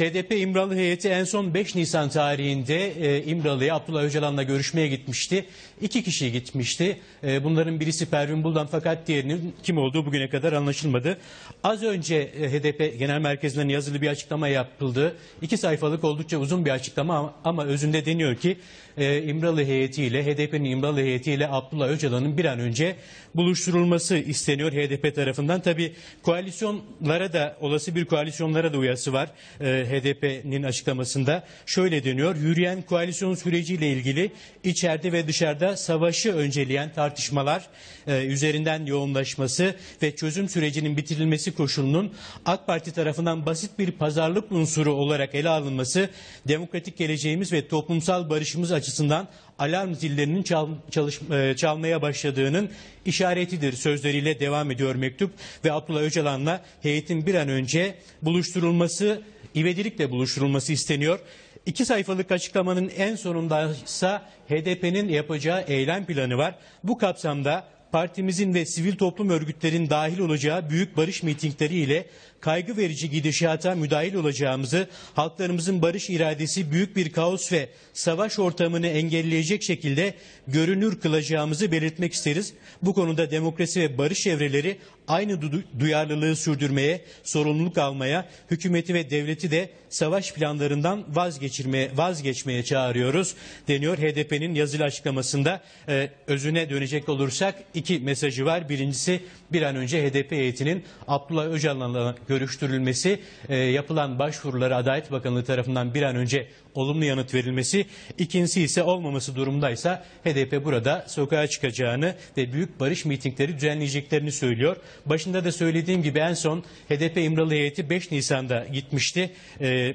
HDP İmralı heyeti en son 5 Nisan tarihinde e, İmralı'ya Abdullah Öcalan'la görüşmeye gitmişti. İki kişi gitmişti. E, bunların birisi Pervin Buldan fakat diğerinin kim olduğu bugüne kadar anlaşılmadı. Az önce e, HDP Genel Merkezi'nden yazılı bir açıklama yapıldı. İki sayfalık oldukça uzun bir açıklama ama, özünde deniyor ki İmralı heyetiyle HDP'nin İmralı heyetiyle Abdullah Öcalan'ın bir an önce buluşturulması isteniyor HDP tarafından. Tabi koalisyonlara da olası bir koalisyonlara da uyası var HDP'nin açıklamasında. Şöyle deniyor yürüyen koalisyon süreciyle ilgili içeride ve dışarıda savaşı önceleyen tartışmalar e, üzerinden yoğunlaşması ve çözüm sürecinin bitirilmesi koşulunun AK Parti tarafından basit bir pazarlık unsuru olarak ele alınması demokratik geleceğimiz ve toplumsal barışımız açısından alarm zillerinin çal, çalış, e, çalmaya başladığının işaretidir sözleriyle devam ediyor mektup ve Abdullah Öcalan'la heyetin bir an önce buluşturulması, ivedilikle buluşturulması isteniyor. İki sayfalık açıklamanın en sonunda ise HDP'nin yapacağı eylem planı var. Bu kapsamda partimizin ve sivil toplum örgütlerin dahil olacağı büyük barış mitingleri ile kaygı verici gidişata müdahil olacağımızı, halklarımızın barış iradesi büyük bir kaos ve savaş ortamını engelleyecek şekilde görünür kılacağımızı belirtmek isteriz. Bu konuda demokrasi ve barış çevreleri aynı du- duyarlılığı sürdürmeye, sorumluluk almaya, hükümeti ve devleti de savaş planlarından vazgeçirmeye, vazgeçmeye çağırıyoruz deniyor HDP'nin yazılı açıklamasında. Ee, özüne dönecek olursak iki mesajı var. Birincisi bir an önce HDP heyetinin Abdullah Öcalan'la görüştürülmesi, e, yapılan başvurulara Adalet Bakanlığı tarafından bir an önce olumlu yanıt verilmesi. İkincisi ise olmaması durumdaysa HDP burada sokağa çıkacağını ve büyük barış mitingleri düzenleyeceklerini söylüyor. Başında da söylediğim gibi en son HDP İmralı heyeti 5 Nisan'da gitmişti. E,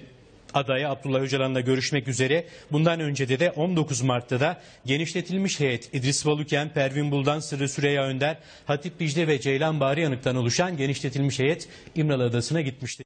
adaya Abdullah Öcalan'la görüşmek üzere. Bundan önce de de 19 Mart'ta da genişletilmiş heyet İdris Baluken, Pervin Buldan, Sırrı Süreyya Önder, Hatip Dicle ve Ceylan Bari Yanık'tan oluşan genişletilmiş heyet İmralı Adası'na gitmişti.